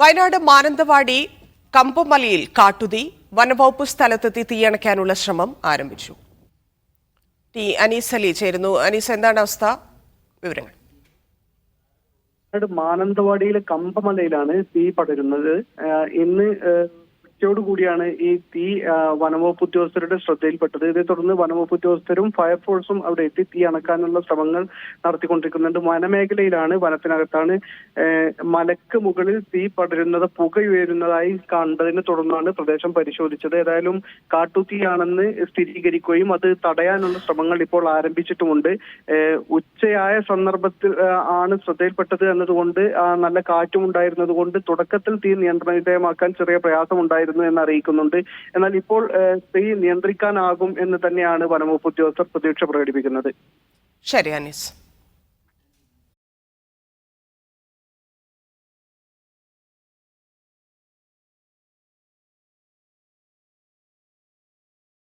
വയനാട് മാനന്തവാടി കമ്പമലയിൽ കാട്ടുതീ വനവകുപ്പ് സ്ഥലത്തെത്തി തീയണയ്ക്കാനുള്ള ശ്രമം ആരംഭിച്ചു. ടി അനീസ് അലി ചേരുന്നു. അനീസ് എന്താണ് അവസ്ഥ? വിവരങ്ങൾ. മാനന്തവാടിയിലെ കമ്പമലയിലാണ് തീ പടരുന്നത്. ഇന്ന് കൂടിയാണ് ഈ തീ വനംവകുപ്പ് ഉദ്യോഗസ്ഥരുടെ ശ്രദ്ധയിൽപ്പെട്ടത്. ഇതേ തുടർന്ന് വനംവകുപ്പ് ഉദ്യോഗസ്ഥരും ഫയർഫോഴ്സും അവിടെ എത്തി തീ അണക്കാനുള്ള ശ്രമങ്ങൾ നടത്തിക്കൊണ്ടിരിക്കുന്നുണ്ട്. വനമേഖലയിലാണ് വനത്തിനകത്താണ് മലക്ക് മുകളിൽ തീ പടരുന്നത് പുക ഉയരുന്നതായി കണ്ടതിനെ തുടർന്നാണ് പ്രദേശം പരിശോധിച്ചത്. ഏതായാലും കാട്ടുതീയാണെന്ന് സ്ഥിരീകരിക്കുകയും അത് തടയാനുള്ള ശ്രമങ്ങൾ ഇപ്പോൾ ആരംഭിച്ചിട്ടുമുണ്ട്. ഉച്ചയായ സന്ദർഭത്തിൽ ആണ് ശ്രദ്ധയിൽപ്പെട്ടത് എന്നതുകൊണ്ട് നല്ല കാറ്റും ഉണ്ടായിരുന്നതുകൊണ്ട് തുടക്കത്തിൽ തീ നിയന്ത്രണ വിധേയമാക്കാൻ ചെറിയ പ്രയാസമുണ്ടായിരുന്നു. എന്ന് അറിയിക്കുന്നുണ്ട്. എന്നാൽ ഇപ്പോൾ സ്ത്രീ നിയന്ത്രിക്കാനാകും എന്ന് തന്നെയാണ് വനംവകുപ്പ് ഉദ്യോഗസ്ഥർ പ്രതീക്ഷ പ്രകടിപ്പിക്കുന്നത്. ശരി അനീസ്.